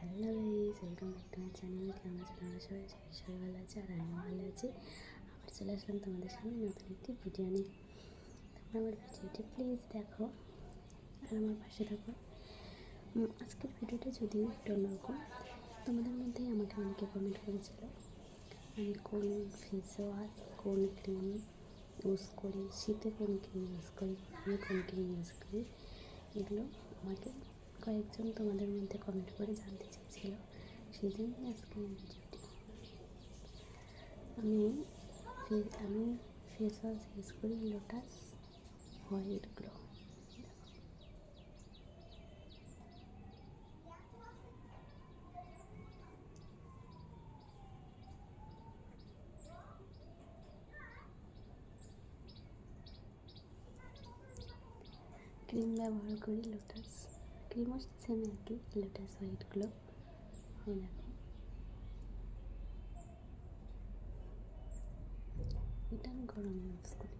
Hello guys welcome back to my channel কেমন আছেন আমরা সবাই সবাই ভালো আছে আর আমি ভালো আছি। আবার চলে আসলাম তোমাদের সামনে নতুন একটি ভিডিও নিয়ে। তোমরা আমার ভিডিওটি প্লিজ দেখো আর আমার পাশে থাকো। আজকের ভিডিওটা যদিও একটু অন্যরকম, তোমাদের মধ্যেই আমাকে অনেকে কমেন্ট করেছিল, আমি কোন ফেস ওয়াশ কোন ক্রিম ইউজ করি, শীতে কোন ক্রিম ইউজ করি আমি কোন ক্রিম ইউজ করি, এগুলো আমাকে কয়েকজন তোমাদের মধ্যে কমেন্ট করে জানতে চেয়েছিল। সেই জন্য আজকে ভিডিওটি আমি আমি ফেস ওয়াশ ইউজ করি লোটাস হোয়াইট গ্লো ক্রিম ব্যবহার করি লোটাস ক্রিমও সেম কি লোটাস হোয়াইট গ্লো এই দেখো এটা আমি গরমে ইউজ করি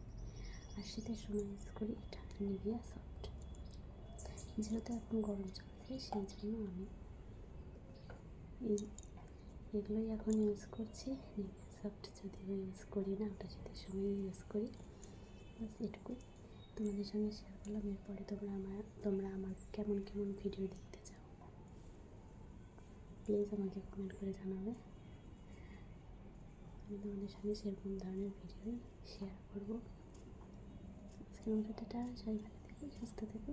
আর শীতের সময় ইউজ করি এটা নিভিয়া সফট যেহেতু এখন গরম চলছে সেই জন্য আমি এই এগুলোই এখন ইউজ করছি নিভিয়া সফট যদিও ইউজ করি না ওটা শীতের সময় ইউজ করি বাস এটুকুই তোমাদের সঙ্গে শেয়ার করলাম। এরপরে তোমরা আমার তোমরা আমার কেমন কেমন ভিডিও দেখতে চাও? প্লিজ আমাকে কমেন্ট করে জানাবে। আমি তোমাদের সঙ্গে সেরকম ধরনের ভিডিও শেয়ার করব। আজকের মতো টাটা, সবাই ভালো থেকো, সুস্থ থেকো।